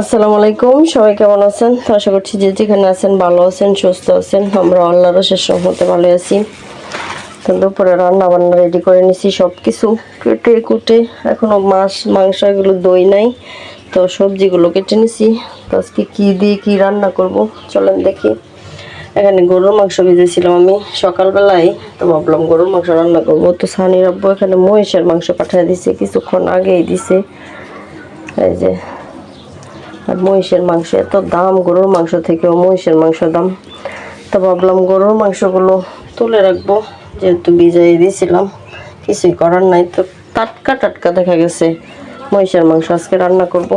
আসসালামু আলাইকুম, সবাই কেমন আছেন? আশা করছি যে যেখানে আছেন ভালো আছেন, সুস্থ আছেন। আমরা আল্লাহর শেষ মতে ভালো আছি। তো দুপুরে রান্না বান্না রেডি করে নিছি সব কিছু কেটে কুটে এখনও মাছ, মাংস এগুলো দই নাই। তো সবজিগুলো কেটে নিছি। তো আজকে কী দিয়ে কী রান্না করব? চলেন দেখি। এখানে গরুর মাংস ভেজেছিলাম আমি। সকালবেলায় তো ভাবলাম গরুর মাংস রান্না করব। তো সানি রাব্বু এখানে মহিষের মাংস পাঠিয়ে দিছে, কিছুক্ষণ আগেই দিছে। এই যে আর মহিষের মাংস, এত দাম গরুর মাংস থেকেও মহিষের মাংস দাম। তো ভাবলাম গরুর মাংসগুলো তুলে রাখব, যেহেতু বিজয় দিয়েছিলাম, কিছুই করার নাই। তো টাটকা টাটকা দেখা গেছে মহিষের মাংস, আজকে রান্না করব।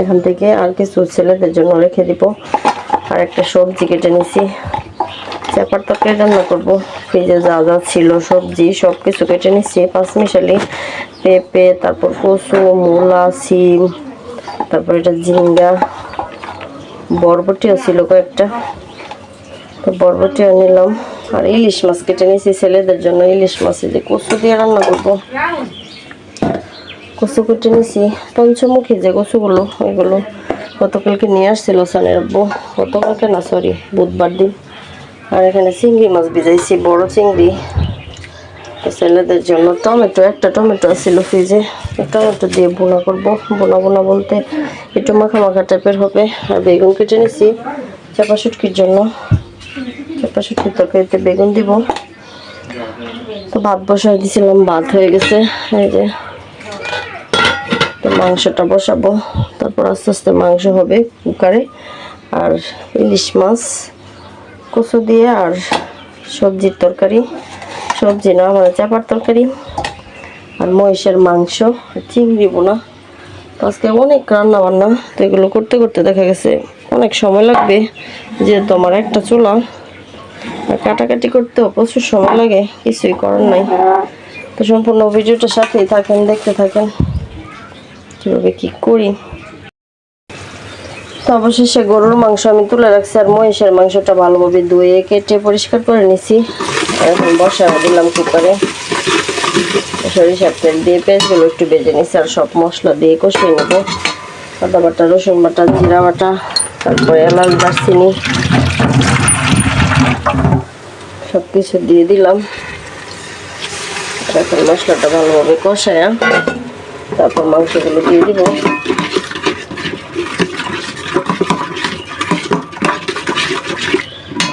এখান থেকে আর কিছু ছেলেদের জন্য রেখে দিব। আর একটা সবজি কেটে নিছি। চাপার তরকারি রান্না করব। ফ্রিজে যা যা ছিল সবজি সব কিছু কেটে নিচ্ছি পাঁচমিশালি পেঁপে, তারপর কচু, মূলা, সিম তারপর এটা ঝিঙ্গা বরবটিও ছিল কয়েকটা। তো বরবটিও নিলাম। আর ইলিশ মাছ কেটে নিয়েছি ছেলেদের জন্য। ইলিশ মাছ যে কচু দিয়ে রান্না করব। কচু কেটে নিয়েছি। পঞ্চমুখী যে কচুগুলো ওইগুলো গতকালকে নিয়ে আসছিল সানের আব্বু। গতকালকে না সরি বুধবার দিন। আর এখানে চিংড়ি মাছ ভিজাইছি, বড় চিংড়ি। ছেলেদের জন্য টমেটো, একটা টমেটো ছিল ফ্রিজে টমেটো দিয়ে বোনা করব। বোনা বোনা বলতে একটু মাখা মাখা টাইপের হবে। আর বেগুন কেটে নিছি চাপা শুটকির জন্য। চাপা শুটকির তরকারিতে বেগুন দিব। তো ভাত বসাই দিছিলাম, ভাত হয়ে গেছে। এই যে তো মাংসটা বসাবো। তারপর আস্তে আস্তে মাংস হবে কুকারে। আর ইলিশ মাছ, কচু দিয়ে আর সবজির তরকারি। সবজি না মানে চাপার তরকারি আর মহিষের মাংস, চিংড়ি বোনা। তো আজকে অনেক রান্না বান্না তো এগুলো করতে করতে দেখা গেছে অনেক সময় লাগবে, যেহেতু আমার একটা চুলা। আর কাটাকাটি করতেও প্রচুর সময় লাগে, কিছুই করার নাই। তো সম্পূর্ণ ভিডিওটা সাথেই থাকেন, দেখতে থাকেন। কীভাবে কী করি? তো অবশেষে গরুর মাংস আমি তুলে রাখছি আর মহিষের মাংসটা ভালোভাবে ধুয়ে কেটে পরিষ্কার করে নিছি। এখন বসা দিলাম কুকারে। সরিষার তেল দিয়ে পেঁয়াজগুলো একটু বেজে নিছি আর সব মশলা দিয়ে কষিয়ে নেব। আদা বাটা, রসুন বাটা, জিরা বাটা, তারপরে এলাচ, দারচিনি সব কিছু দিয়ে দিলাম। এখন মশলাটা ভালোভাবে কষায়া তারপর মাংসগুলো দিয়ে দিব।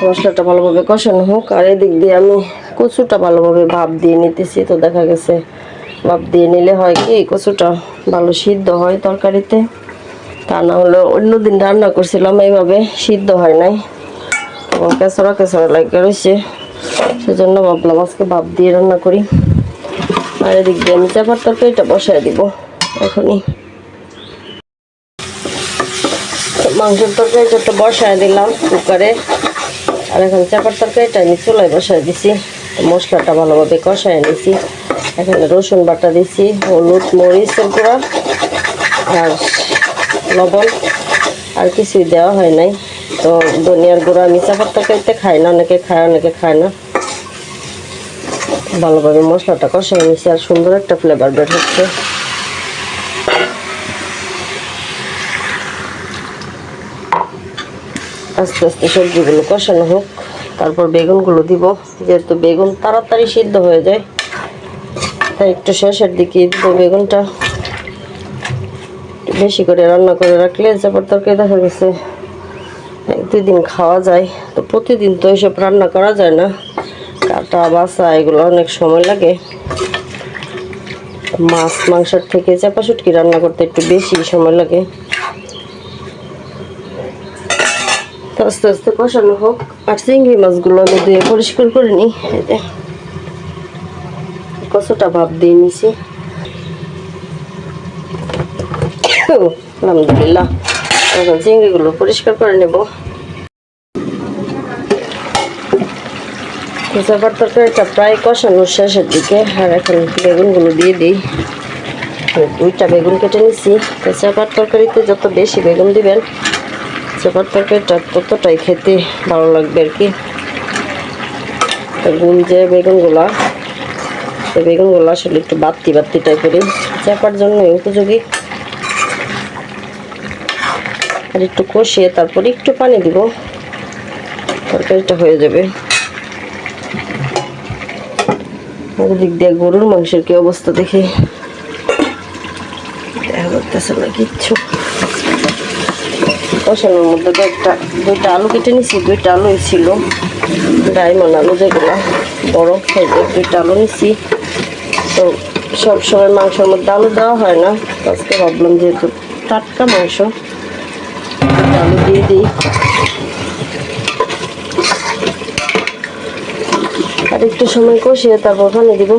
মশলাটা ভালোভাবে কষানো হোক, আর এদিক দিয়ে আমি কচুটা ভালোভাবে ভাপ দিয়ে নিতেছি। তো দেখা গেছে ভাপ দিয়ে নিলে হয় কি কচুটা ভালো সিদ্ধ হয় তরকারিতে। তা না হলে অন্যদিন রান্না করছিলাম, এইভাবে সিদ্ধ হয় নাই। এবং কেঁচড়া কেঁচড়া লাগে রয়েছে সেজন্য ভাবলাম আজকে ভাপ দিয়ে রান্না করি। আর এদিক দিয়ে আমি চাপার তরকারিটা বসায় দিব, এখনই। মাংসের তরকারিটা তো বসায় দিলাম, কুকারে। আর এখন চাপার তরকারিটা আমি চুলায় বসায় দিছি। মশলাটা ভালোভাবে কষায় নিছি। এখানে রসুন বাটা দিছি, হলুদ, মরিচের গুঁড়া আর লবণ। আর কিছুই দেওয়া হয় নাই। তো ধনিয়ার গুঁড়া আমি চাপার তরকারিতে খাই না, অনেকে খায় অনেকে খায় না। ভালোভাবে মশলাটা কষায় নিছি আর সুন্দর একটা ফ্লেভার বের হচ্ছে। আস্তে আস্তে সবজিগুলো কষানো হোক। তারপর বেগুনগুলো দিব। যেহেতু বেগুন তাড়াতাড়ি সিদ্ধ হয়ে যায়, তাই একটু শেষের দিকে দিব বেগুনটা। বেশি করে রান্না করে রাখলে চাপড় তরকারি দেখা গেছে এক দুই দিন খাওয়া যায়। তো প্রতিদিন তো এইসব রান্না করা যায় না। কাটা বাসা এগুলো অনেক সময় লাগে। মাছ, মাংসের থেকে চাপা শুটকি রান্না করতে একটু বেশি সময় লাগে। তো আস্তে আস্তে কষানো হোক। আর চিংড়ি মাছগুলো আমি ধুয়ে পরিষ্কার করে নিই। যে কচুটা ভাব দিয়ে নিছি। আলহামদুলিল্লাহ। এখন চিংড়িগুলো পরিষ্কার করে নেব। চাপার তরকারিটা প্রায় কষানোর শেষের দিকে। আর এখন বেগুনগুলো দিয়ে দিই। দুইটা বেগুন কেটে নিছি। চাপার তরকারিতে যত বেশি বেগুন দিবেন চাপার তরকারিটা ততটাই খেতে ভালো লাগবে আর কি। গুল যে বেগুনগুলা তো বেগুনগুলো আসলে একটু বাত্তি বাত্তি টাইপেরই, চাপার জন্য উপযোগী। আর একটু কষিয়ে তারপরে একটু পানি দিব, তরকারিটা হয়ে যাবে। দিক দিয়ে গরুর মাংসের কি অবস্থা দেখি। দেখা করতেছে না কিচ্ছু। কষানোর মধ্যে একটা দুইটা আলু কেটে নিছি, দুইটা আলু ছিল। ডায়মন্ড আলু যেগুলো, বড় সাইজের দুইটা আলু নিছি। তো সব সময় মাংসের মধ্যে আলু দেওয়া হয় না। আজকে ভাবলাম যেহেতু টাটকা মাংস আলু দিয়ে দিই। আর একটু সময় কষিয়ে তারপর পানি দিব।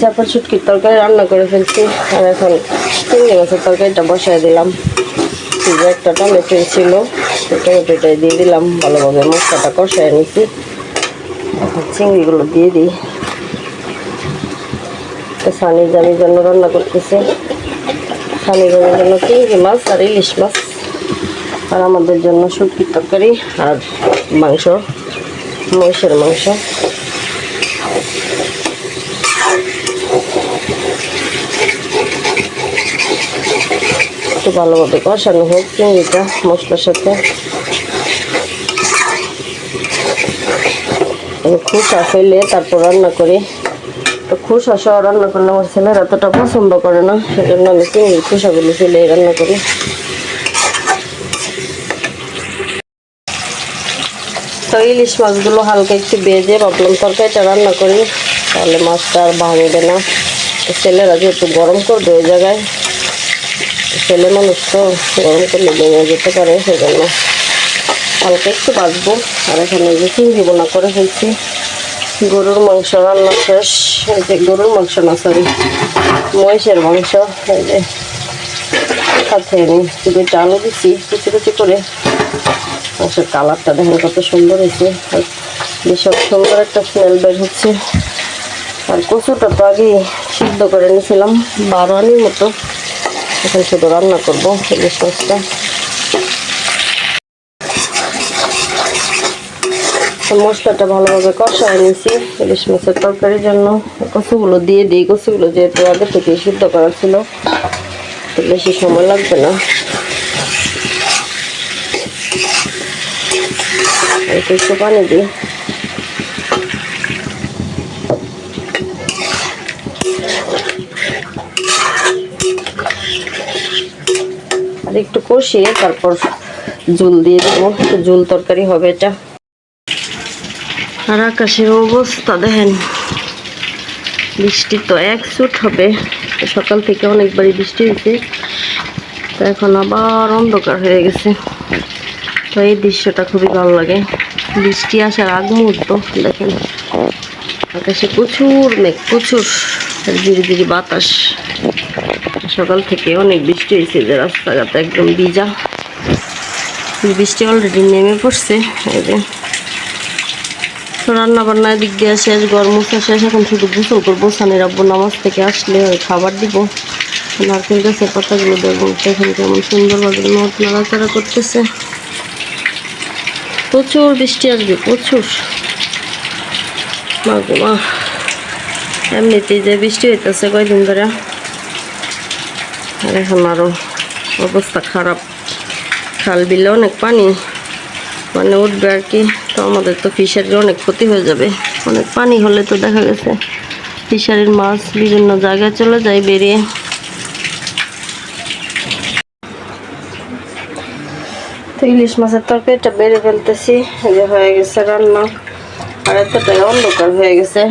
চাপা ছুটকির তরকারি রান্না করে ফেলছি। আর এখন চিংড়ি মাছের তরকারিটা বসায় দিলাম। একটা টমেটো ছিল টমেটোটাই দিয়ে দিলাম। ভালোভাবে মশলাটা কষায় নিছি এখন চিংড়িগুলো দিয়ে দিই। সানি জামির জন্য রান্না করতেছে। সানি জামির জন্য চিংড়ি মাছ আর ইলিশ মাছ। আর আমাদের জন্য শুটকির তরকারি আর মাংস, মহিষের মাংস। একটু ভালোভাবে কষানো হোক, চিংড়িটা মশলার সাথে। খুশা ফেলে তারপর রান্না করি। তো খুশা সহ রান্না করলে আমার ছেলেরা এতটা পছন্দ করে না, সেজন্য আমি চিংড়ির খুশাগুলো ফেলে রান্না করি। তো ইলিশ মাছগুলো হালকা একটু বেজে ভাবলাম তরকারিটা রান্না করি, তাহলে মাছটা আর ভাঙবে না। ছেলেরা যেহেতু গরম করবে ওই জায়গায়। ছেলে মানুষ তো, গরম করলে ভেঙে যেতে পারে, সেজন্য হালকা একটু বাঁচবো। আর এখানে যে চিংড়ি বোনা করে ফেলছি। গরুর মাংস রান্না শেষ। এই যে গরুর মাংস না সরি মহিষের মাংস। এই যে সাথে আমি দুইটা আলু দিচ্ছি কুচি কুচি করে। মাংসের কালারটা দেখেন কত সুন্দর হয়েছে। ভীষণ সুন্দর একটা স্মেল বের হচ্ছে। আর কচুটা তো আগেই সিদ্ধ করে নিয়েছিলাম বারো আনির মতো। এখন শুধু রান্না করব ইলিশ মাছটা মশলাটা ভালোভাবে কষায় নিয়েছি, ইলিশ মাছের তরকারির জন্য। কচুগুলো দিয়ে দিই, কচুগুলো যেহেতু আগে থেকে সিদ্ধ করা ছিল, তো বেশি সময় লাগবে না। একটু পানি দিই। আর একটু কষিয়ে তারপর জুল দিয়ে দেবো। জুল তরকারি হবে এটা। আর আকাশের অবস্থা দেখেন। বৃষ্টি তো এক সুট হবে। সকাল থেকে অনেকবারই বৃষ্টি হয়েছে। তো এখন আবার অন্ধকার হয়ে গেছে। তো এই দৃশ্যটা খুবই ভালো লাগে। বৃষ্টি আসার আগ মুহূর্ত, দেখেন। আকাশে প্রচুর মেঘ, প্রচুর ধীরে ধীরে বাতাস। সকাল থেকে অনেক বৃষ্টি হয়েছে যে রাস্তাঘাট একদম ভিজা। বৃষ্টি অলরেডি নেমে পড়ছে রান্না বান্না দিক দিয়ে শেষ গরম শেষ, এখন শুধু গোসল করব, সানির আব্বু নামাজ থেকে আসলে খাবার দিব। নারকেল গাছের পাতাগুলো দেখব দেখেন কেমন সুন্দরভাবে নট নাড়াচাড়া করতেছে। প্রচুর বৃষ্টি আসবে, প্রচুর। মা গো, মা। এমনিতেই যে বৃষ্টি হইতেছে কয়দিন ধরে। আর এখন আরও অবস্থা খারাপ। খাল বিলে অনেক পানি। মানে উঠবে আর কি। তো আমাদের তো ফিশারির অনেক ক্ষতি হয়ে যাবে। অনেক পানি হলে তো দেখা গেছে ফিশারির মাছ বিভিন্ন জায়গায় চলে যায় বেরিয়ে। তো ইলিশ মাছের তরকারিটা বেড়ে ফেলতেছি। যে হয়ে গেছে রান্না। আর এতটাই অন্ধকার হয়ে গেছে।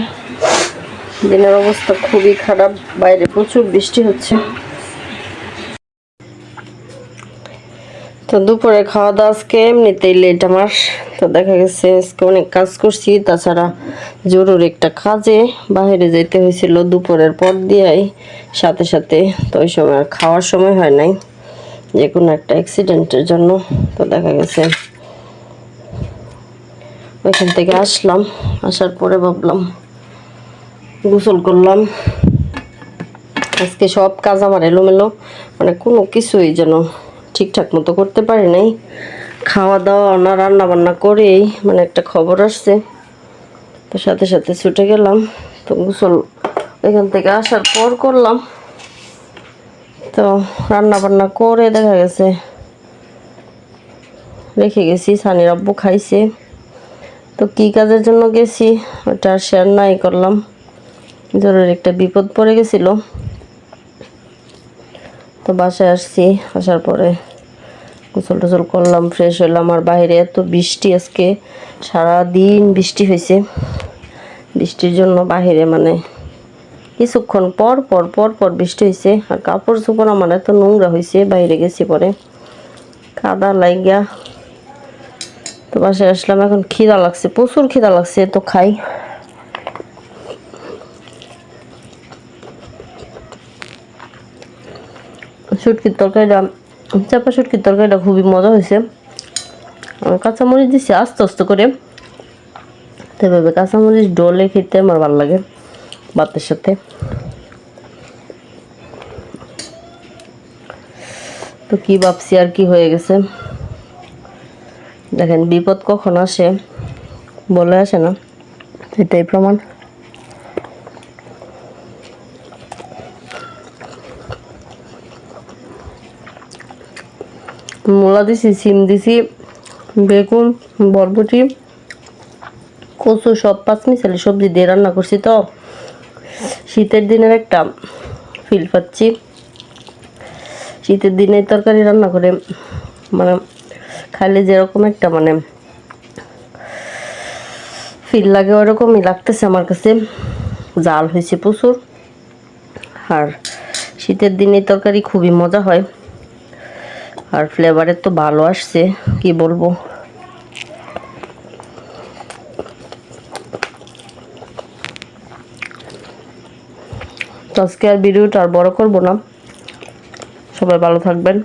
দিনের অবস্থা খুবই খারাপ। বাইরে প্রচুর বৃষ্টি হচ্ছে। তো দুপুরে খাওয়া দাওয়া আজকে এমনিতেই লেট আমার। তো দেখা গেছে আজকে অনেক কাজ করছি, তাছাড়া জরুরি একটা কাজে। বাইরে যেতে হয়েছিল দুপুরের পর দিয়েই, সাথে সাথে তো ওই সময় আর খাওয়ার সময় হয় নাই যে কোনো একটা অ্যাক্সিডেন্টের জন্য। তো দেখা গেছে ওইখান থেকে আসলাম, আসার পরে ভাবলাম গোসল করলাম। আজকে সব কাজ আমার এলোমেলো মানে কোনো কিছুই যেন ঠিকঠাক মতো করতে পারি নাই। খাওয়া দাওয়া, না রান্না বান্না করেই মানে একটা খবর আসছে। তো সাথে সাথে ছুটে গেলাম, তো গোসল এখান থেকে আসার পর করলাম। তো রান্না বান্না করে দেখা গেছে, রেখে গেছি, সানির আব্বু খাইছে। তো কি কাজের জন্য গেছি, ওটা শেয়ার নাই করলাম। জরুরি একটা বিপদ পড়ে গেছিল। তো বাসায় আসছি। আসার পরে গোসল টোসল করলাম ফ্রেশ হলাম আর বাইরে এত বৃষ্টি আজকে সারা দিন বৃষ্টি হয়েছে বৃষ্টির জন্য বাহিরে মানে কিছুক্ষণ পর পর পর পর বৃষ্টি হয়েছে আর কাপড় চোপড় আমার এত নোংরা হয়েছে বাইরে গেছি পরে। কাদা লাগিয়া তো বাসায় আসলাম, এখন খিদা লাগছে, প্রচুর খিদা লাগছে তো খাই। শুটকির তরকারিটা, চাপা শুটকির তরকারিটা খুবই মজা হয়েছে। কাঁচামরিচ দিচ্ছি আস্তে আস্তে করে। এভাবে কাঁচামরিচ ডলে খেতে আমার ভালো লাগে ভাতের সাথে। তো কি ভাবছি আর কি হয়ে গেছে। দেখেন, বিপদ কখন আসে বলে আসে না, এটাই প্রমাণ। মূলা দিছি, সিম দিছি, বেগুন, বরবটি, কচু, সব পাঁচ মিশালি সবজি দিয়ে রান্না করছি তো। শীতের দিনের একটা ফিল পাচ্ছি। শীতের দিনে তরকারি রান্না করে মানে খাইলে যেরকম একটা মানে ফিল লাগে, ওরকমই লাগতেছে আমার কাছে। জাল হয়েছে প্রচুর। আর শীতের দিনে তরকারি খুবই মজা হয়। আর ফ্লেভারের তো ভালো আসছে, কি বলব? আজকে আর ভিডিওটা আর বড় করব না। সবাই ভালো থাকবেন,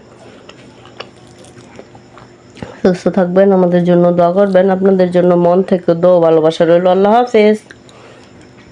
সুস্থ থাকবেন, আমাদের জন্য দোয়া করবেন। আপনাদের জন্য মন থেকে দো ভালোবাসা রইল। আল্লাহ হাফেজ।